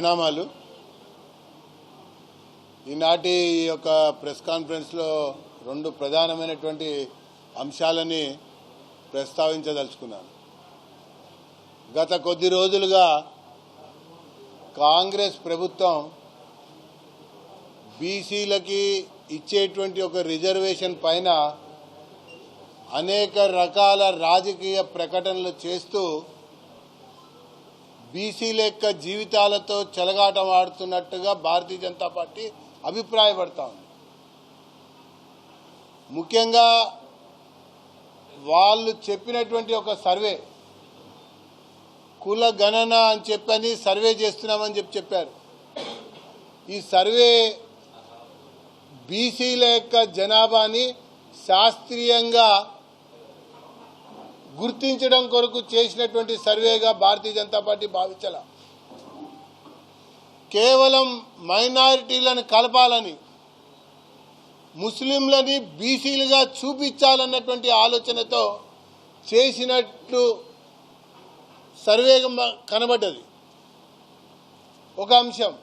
పరిణామాలు. ఈనాటి ఈ యొక్క ప్రెస్ కాన్ఫరెన్స్లో రెండు ప్రధానమైనటువంటి అంశాలని ప్రస్తావించదలుచుకున్నాను. గత కొద్ది రోజులుగా కాంగ్రెస్ ప్రభుత్వం బీసీలకి ఇచ్చేటువంటి ఒక రిజర్వేషన్ పైన అనేక రకాల రాజకీయ ప్రకటనలు చేస్తూ బీసీల యొక్క జీవితాలతో చెలగాటం ఆడుతున్నట్టుగా భారతీయ జనతా పార్టీ అభిప్రాయపడతా ఉంది. ముఖ్యంగా వాళ్ళు చెప్పినటువంటి ఒక సర్వే కుల గణన అని చెప్పని సర్వే చేస్తున్నామని చెప్పి చెప్పారు. ఈ సర్వే బీసీల యొక్క జనాభాని శాస్త్రీయంగా గుర్తించడం కొరకు చేసినటువంటి సర్వేగా భారతీయ జనతా పార్టీ భావించాల. కేవలం మైనారిటీలను కలపాలని ముస్లింలని బీసీలుగా చూపించాలన్నటువంటి ఆలోచనతో చేసినట్లు సర్వేగం కనబడ్డది. ఒక అంశం.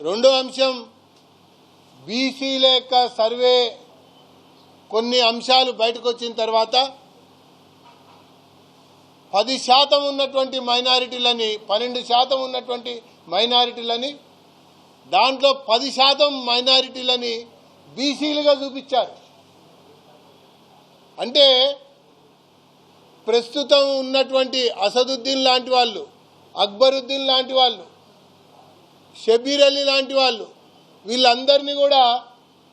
రెండో అంశం బీసీల యొక్క సర్వే కొన్ని అంశాలు బయటకు వచ్చిన తర్వాత పది శాతం ఉన్నటువంటి మైనారిటీలని పన్నెండు శాతం ఉన్నటువంటి మైనారిటీలని దాంట్లో పది శాతం మైనారిటీలని బీసీలుగా చూపించారు. అంటే ప్రస్తుతం ఉన్నటువంటి అసదుద్దీన్ లాంటి వాళ్ళు అక్బరుద్దీన్ లాంటి వాళ్ళు షబీర్ అలీ లాంటి వాళ్ళు వీళ్ళందరినీ కూడా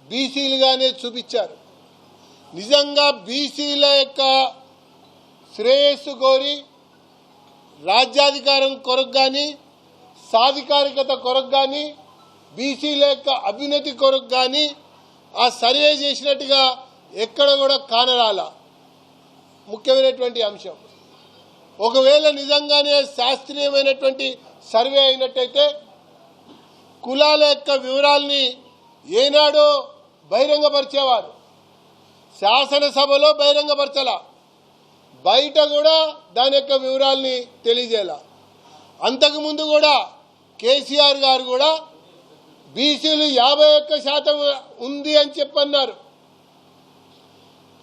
బీసీలుగానే చూపించారు. నిజంగా బీసీల యొక్క శ్రేయస్సు కోరి రాజ్యాధికారం కొరకు కానీ సాధికారికత కొరకు కానీ బీసీల యొక్క అభ్యున్నతి కొరకు కానీ ఆ సర్వే చేసినట్టుగా ఎక్కడ కూడా కానరాల? ముఖ్యమైనటువంటి అంశం. ఒకవేళ నిజంగానే శాస్త్రీయమైనటువంటి సర్వే అయినట్టయితే కులాల యొక్క వివరాల్ని ఏనాడో బహిరంగపరిచేవారు శాసనసభలో బహిరంగపరచలా. బయట కూడా దాని యొక్క వివరాల్ని తెలియజేయాల. అంతకుముందు కూడా కేసీఆర్ గారు కూడా బీసీలు యాభై ఒక్క శాతం ఉంది అని చెప్పన్నారు.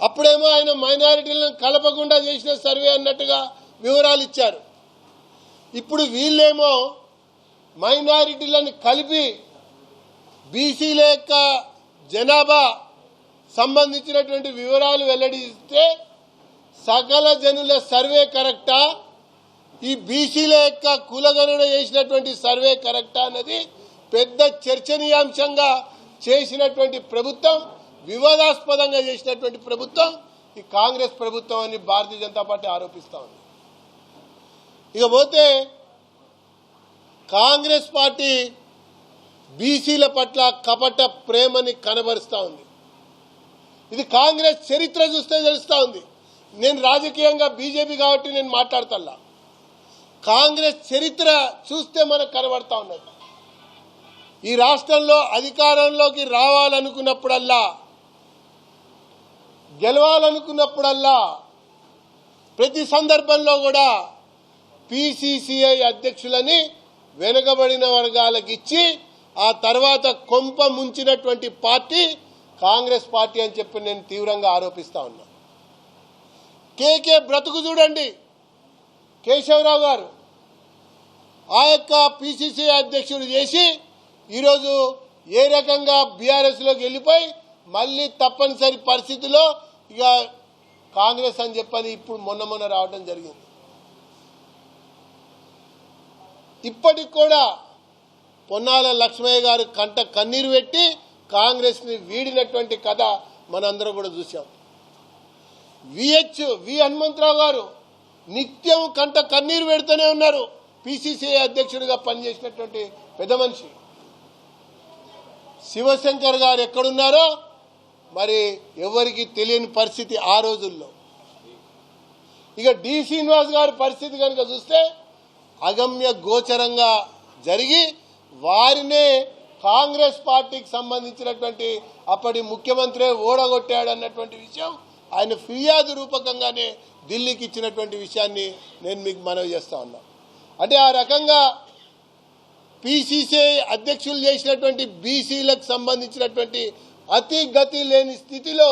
అప్పుడేమో ఆయన మైనారిటీలను కలపకుండా చేసిన సర్వే అన్నట్టుగా వివరాలు ఇచ్చారు. ఇప్పుడు వీళ్ళేమో మైనారిటీలను కలిపి బీసీల యొక్క జనాభా సంబంధించినటువంటి వివరాలు వెల్లడిస్తే సకల జనుల సర్వే కరెక్టా? ఈ బీసీల యొక్క కులగణన చేసినటువంటి సర్వే కరెక్టా అన్నది పెద్ద చర్చనీయాంశంగా చేసినటువంటి ప్రభుత్వం వివాదాస్పదంగా చేసినటువంటి ప్రభుత్వం ఈ కాంగ్రెస్ ప్రభుత్వం అని భారతీయ జనతా పార్టీ ఆరోపిస్తా ఉంది. ఇకపోతే కాంగ్రెస్ పార్టీ బీసీల పట్ల కపట ప్రేమని కనబరుస్తూ ఉంది. ఇది కాంగ్రెస్ చరిత్ర చూస్తే తెలుస్తూ ఉంది. నేను రాజకీయంగా బీజేపీ కాబట్టి నేను మాట్లాడతల్లా. కాంగ్రెస్ చరిత్ర చూస్తే మనకు కనబడతా ఉన్నది. ఈ రాష్ట్రంలో అధికారంలోకి రావాలనుకున్నప్పుడల్లా గెలవాలనుకున్నప్పుడల్లా ప్రతి సందర్భంలో కూడా పిసిసిఐ అధ్యక్షులని వెనుకబడిన వర్గాలకు ఇచ్చి ఆ తర్వాత కొంప ముంచినటువంటి పార్టీ కాంగ్రెస్ పార్టీ అని చెప్పి నేను తీవ్రంగా ఆరోపిస్తా ఉన్నా. కేకే బ్రతుకు చూడండి. కేశవరావు గారు. ఆ యొక్క పిసిసి అధ్యక్షుడు చేసి ఈరోజు ఏ రకంగా బీఆర్ఎస్లోకి వెళ్ళిపోయి మళ్ళీ తప్పనిసరి పరిస్థితిలో ఇక కాంగ్రెస్ అని చెప్పని ఇప్పుడు మొన్న మొన్న రావడం జరిగింది. ఇప్పటికి కూడా పొన్నాల లక్ష్మయ్య గారు కంట కన్నీరు పెట్టి కాంగ్రెస్ని వీడినటువంటి కథ మనందరం కూడా చూసాం విహెచ్ వి హనుమంతరావు గారు నిత్యం కంట కన్నీరు పెడుతూనే ఉన్నారు. పిసిసిఐ అధ్యక్షుడిగా పనిచేసినటువంటి పెద్ద మనిషి. శివశంకర్ గారు ఎక్కడున్నారో మరి ఎవరికి తెలియని పరిస్థితి ఆ రోజుల్లో. ఇక డి శ్రీనివాస్ గారి పరిస్థితి కనుక చూస్తే అగమ్య గోచరంగా జరిగి వారినే కాంగ్రెస్ పార్టీకి సంబంధించినటువంటి అప్పటి ముఖ్యమంత్రి ఓడగొట్టాడు అన్నటువంటి విషయం ఆయన ఫిర్యాదు రూపకంగానే ఢిల్లీకి ఇచ్చినటువంటి విషయాన్ని నేను మీకు మనవి చేస్తా ఉన్నా. అంటే ఆ రకంగా పిసిసిఐ అధ్యక్షులు చేసినటువంటి బీసీలకు సంబంధించినటువంటి అతి గతి లేని స్థితిలో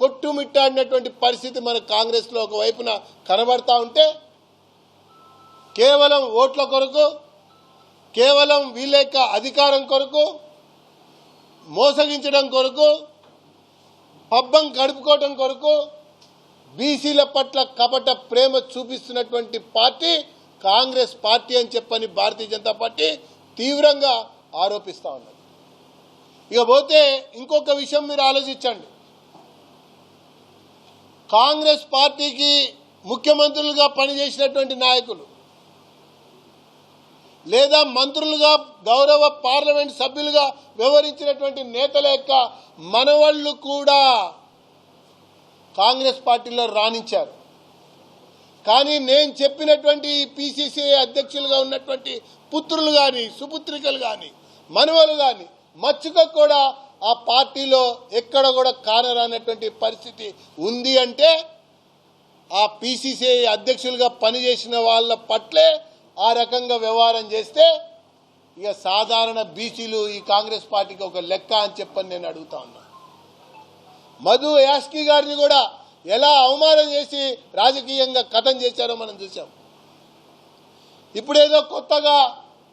కొట్టుమిట్టాడినటువంటి పరిస్థితి మన కాంగ్రెస్లో ఒకవైపున కనబడతా ఉంటే కేవలం ఓట్ల కొరకు కేవలం వీళ్ళ అధికారం కొరకు మోసగించడం కొరకు పబ్బం గడుపుకోవడం కొరకు బీసీల పట్ల కపట ప్రేమ చూపిస్తున్నటువంటి పార్టీ కాంగ్రెస్ పార్టీ అని చెప్పని భారతీయ జనతా పార్టీ తీవ్రంగా ఆరోపిస్తా ఉన్నది. ఇకపోతే ఇంకొక విషయం మీరు ఆలోచించండి. కాంగ్రెస్ పార్టీకి ముఖ్యమంత్రులుగా పనిచేసినటువంటి నాయకులు లేదా మంత్రులుగా గౌరవ పార్లమెంట్ సభ్యులుగా వ్యవహరించినటువంటి నేతల యొక్క మనవళ్ళు కూడా కాంగ్రెస్ పార్టీలో రాణించారు. కానీ నేను చెప్పినటువంటి పిసిసిఐ అధ్యక్షులుగా ఉన్నటువంటి పుత్రులు కానీ సుపుత్రికలు కానీ మనవలు కానీ మచ్చుక కూడా ఆ పార్టీలో ఎక్కడ కూడా కానరానటువంటి పరిస్థితి ఉంది అంటే ఆ పిసిసిఐ అధ్యక్షులుగా పనిచేసిన వాళ్ళ పట్లే ఆ రకంగా వ్యవహారం చేస్తే ఇక సాధారణ బీసీలు ఈ కాంగ్రెస్ పార్టీకి ఒక లెక్క అని చెప్పని నేను అడుగుతా ఉన్నా. మధు యాస్కి గారిని కూడా ఎలా అవమానం చేసి రాజకీయంగా కథం చేశారో మనం చూసాం ఇప్పుడేదో కొత్తగా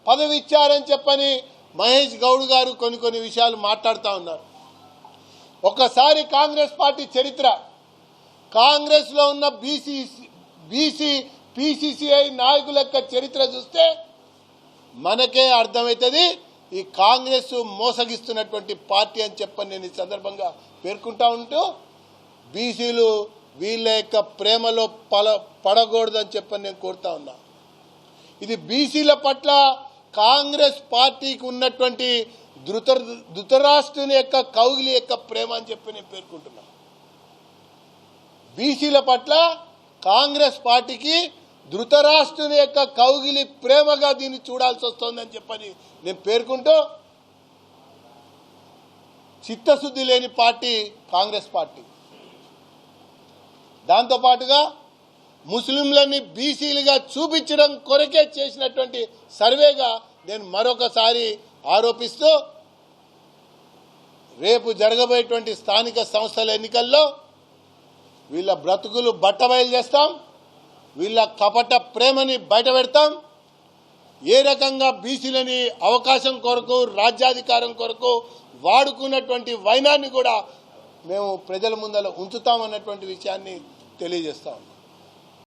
పదవి ఇచ్చారని చెప్పని మహేష్ గౌడ్ గారు కొన్ని కొన్ని విషయాలు మాట్లాడుతూ ఉన్నారు. ఒకసారి కాంగ్రెస్ పార్టీ చరిత్ర. కాంగ్రెస్లో ఉన్న బీసీ బీసీ పిసిసిఐ నాయకుల యొక్క చరిత్ర చూస్తే మనకే అర్థమవుతుంది ఈ కాంగ్రెస్ మోసగిస్తున్నటువంటి పార్టీ అని చెప్పని నేను ఈ సందర్భంగా పేర్కొంటా ఉంటూ బీసీలు వీళ్ళ యొక్క ప్రేమలో పల పడకూడదని చెప్పని నేను కోరుతా ఉన్నా. ఇది బీసీల పట్ల కాంగ్రెస్ పార్టీకి ఉన్నటువంటి ధృత ధృతరాష్ట్రుని యొక్క కౌగిలి యొక్క ప్రేమ అని చెప్పి నేను పేర్కొంటున్నా. బీసీల పట్ల కాంగ్రెస్ పార్టీకి ధృతరాష్ట్రుని యొక్క కౌగిలి ప్రేమగా దీన్ని చూడాల్సి వస్తోందని చెప్పని నేను పేర్కొంటూ చిత్తశుద్ధి లేని పార్టీ కాంగ్రెస్ పార్టీ. దాంతోపాటుగా ముస్లింలని బీసీలుగా చూపించడం కొరకే చేసినటువంటి సర్వేగా నేను మరొకసారి ఆరోపిస్తూ రేపు జరగబోయేటువంటి స్థానిక సంస్థల ఎన్నికల్లో వీళ్ళ బ్రతుకులు బట్టబయలు చేస్తాం. వీళ్ళ కపట ప్రేమని బయట పెడతాం. ఏ రకంగా బీసీలని అవకాశం కొరకు రాజ్యాధికారం కొరకు వాడుకున్నటువంటి వైనాన్ని కూడా మేము ప్రజల ముందర ఉంచుతామన్నటువంటి విషయాన్ని తెలియజేస్తాం.